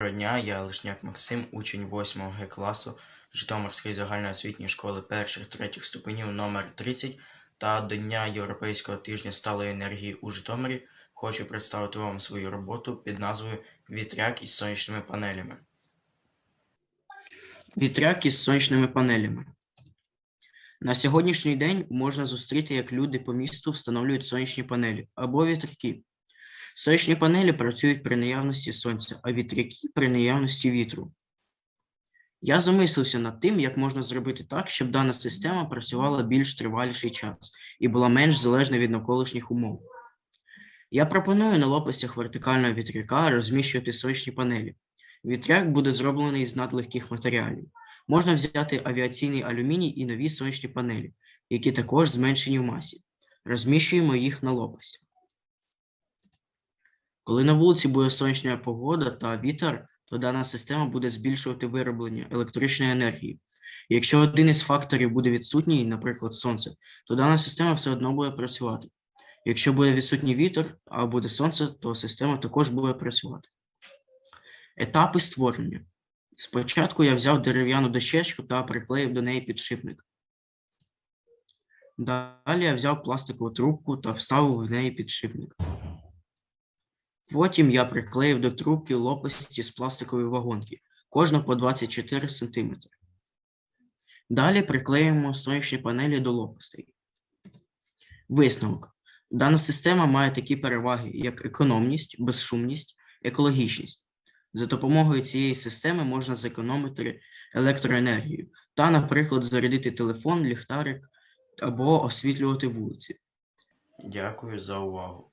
дня, я Лишняк Максим, учень 8 Г класу Житомирської загальноосвітньої школи перших третіх ступенів номер 30 та до Дня Європейського тижня сталої енергії у Житомирі хочу представити вам свою роботу під назвою Вітряк із сонячними панелями. Вітряк із сонячними панелями. На сьогоднішній день можна зустріти, як люди по місту встановлюють сонячні панелі або вітряки. Сонячні панелі працюють при наявності сонця, а вітряки при наявності вітру. Я замислився над тим, як можна зробити так, щоб дана система працювала більш триваліший час і була менш залежна від навколишніх умов. Я пропоную на лопастях вертикального вітряка розміщувати сонячні панелі. Вітряк буде зроблений з надлегких матеріалів. Можна взяти авіаційний алюміній і нові сонячні панелі, які також зменшені в масі. Розміщуємо їх на лопасть. Коли на вулиці буде сонячна погода та вітер, то дана система буде збільшувати вироблення електричної енергії. Якщо один із факторів буде відсутній, наприклад, сонце, то дана система все одно буде працювати. Якщо буде відсутній вітер, а буде сонце, то система також буде працювати. Етапи створення. Спочатку я взяв дерев'яну дощечку та приклеїв до неї підшипник. Далі я взяв пластикову трубку та вставив в неї підшипник. Потім я приклеїв до трубки лопасті з пластикової вагонки, кожна по 24 см. Далі приклеїмо сонячні панелі до лопастей. Висновок. Дана система має такі переваги, як економність, безшумність, екологічність. За допомогою цієї системи можна зекономити електроенергію та, наприклад, зарядити телефон, ліхтарик або освітлювати вулиці. Дякую за увагу.